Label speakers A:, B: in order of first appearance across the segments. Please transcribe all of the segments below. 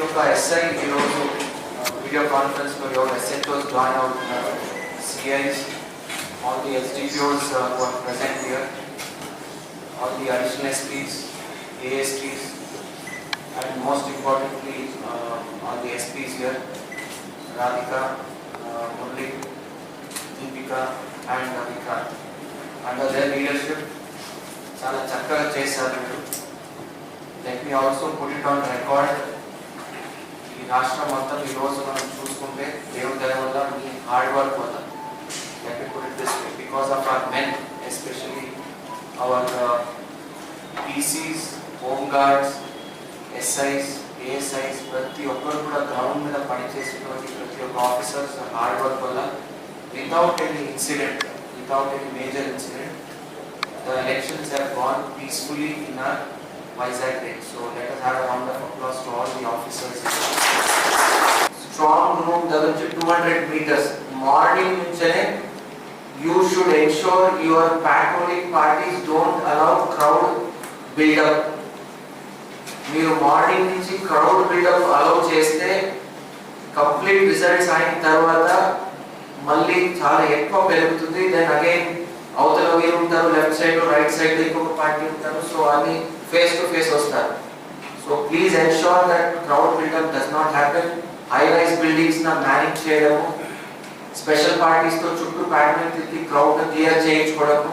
A: యొక్క ఎస్ఐ ఈరోజు వీడియో కాన్ఫరెన్స్లో ఎవరు ఎస్ఎన్ఓస్ జాయిన్ అవుతున్నారు CIs all the SDPOs present here all the additional SPs ASPs and most importantly all the SPs here Radhika Murali Deepika and Vikrant under their leadership చాలా చక్కగా చేశారు మీరు let me also put it on record ఈ రాష్ట్రం మొత్తం ఈరోజు మనం చూసుకుంటే దేవుడి దయ వల్ల మీ హార్డ్ వర్క్ వల్ల. Because of our men especially our PCs home guards SIs ASIs ప్రతి ఒక్కరు కూడా గ్రౌండ్ మీద పనిచేసినటువంటి ప్రతి ఒక్క ఆఫీసర్స్ హార్డ్ వర్క్ వల్ల without any incident without any major incident the elections have gone peacefully in our Vizag day. So let us have a round of applause to all the officers. Strong room దగ్గర two hundred metres morning నుంచే you should ensure your patrolling parties don't allow crowd buildup మీరు morning నుంచి crowd buildup allow చేస్తే complete results అయిన తర్వాత మళ్ళీ చాలా ఎక్కువ పెరుగుతుంది దెన్ అగైన్ అవతల వీరు ఉంటారు లెఫ్ట్ సైడ్ రైట్ సైడ్ ఇంకొక పార్టీ ఉంటారు సో అది ఫేస్ టు ఫేస్ వస్తారు so please ensure that crowd buildup does not happen high rise buildings నా మేనేజ్ చేయడము స్పెషల్ పార్టీస్ తో చుట్టూ ప్యాటర్న్ తిరిగి crowd clear చేయించుకోవడము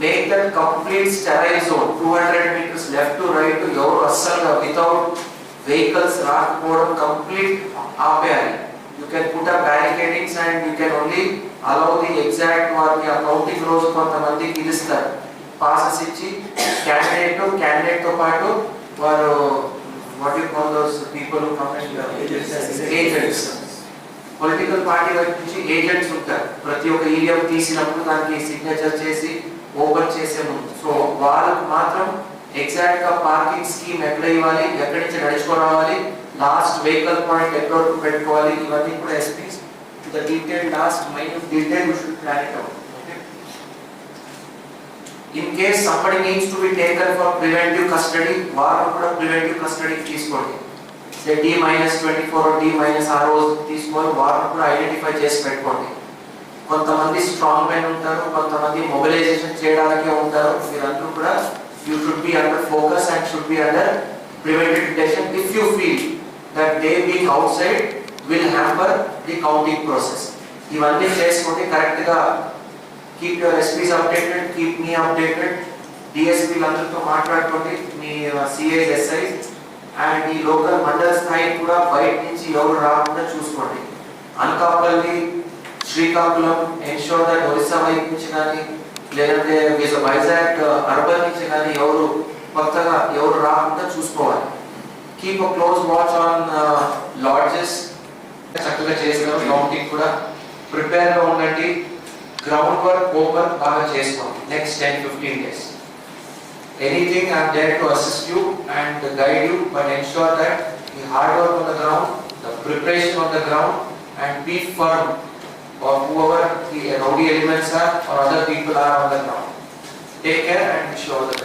A: make that complete sterile zone two hundred meters left to right ఎవరు అస్సలు without vehicles రాకపోవడం complete ఆపేయాలి you can put up barricadings and you can only allow the exact వారికి ఆ counting రోజు కొంతమంది పిలుస్తారు. పాసెస్ ఇచ్చి క్యాండిడేట్ క్యాండిడేట్తో పాటు వారు what you call those people agents political party వైపు నుంచి ఏజెంట్స్ ఉంటారు. ప్రతి ఒక్క ఈవీఎం తీసినప్పుడు దానికి సిగ్నేచర్ చేసి ఓపెన్ చేసే ముందు. సో వాళ్ళకు మాత్రం ఎగ్జాక్ట్గా పార్కింగ్ స్కీమ్ ఎక్కడ ఇవ్వాలి ఎక్కడి నుంచి నడుచుకొని రావాలి లాస్ట్ వెహికల్ పాయింట్ ఎక్కడ పెట్టుకోవాలి ఇవన్నీ కూడా SPs the detail last minute detail we should plan it out. Okay? In case somebody needs to be taken for preventive custody, వారు కూడా preventive custody తీసుకోండి say D minus twenty four D minus ఆ రోజు తీసుకొని వారిని కూడా identify చేసి పెట్టుకోండి కొంతమంది స్ట్రాంగ్ మెన్ ఉంటారు కొంతమంది మొబిలైజేషన్ చేయడానికే ఉంటారు మీరందరూ కూడా you should be under focus and should be under preventive detection if you feel that they being outside will hamper the counting process ఇవన్నీ చేసుకుంటే కరెక్ట్గా keep your SPs updated keep me updated డిఎస్పీలందరితో మాట్లాడుకోండి. మీ CIs SIs and ఈ local మండల స్థాయి కూడా బయట నుంచి ఎవరు రాకుండా చూసుకోండి. అనకాపల్లి శ్రీకాకుళం ఎన్షోర్ దట్ ఒరిస్సా వైపు నుంచి కానీ లేదంటే వైజాగ్ అర్బన్ నుంచి కానీ ఎవరు కొత్తగా ఎవరు రాకుండా చూసుకోవాలి. Keep a close watch on lodges చక్కగా చేసిన కౌంటింగ్ కూడా ప్రిపేర్ గా ఉండండి గ్రౌండ్ వర్క్ ఓపెన్ బాగా చేసుకోండి next ten fifteen days anything I'm there to assist you and guide you, but ensure that the hard work on the ground, the preparation on the ground, and be firm or whoever the rowdy elements are or other people are on the ground. Take care and wish you all the best.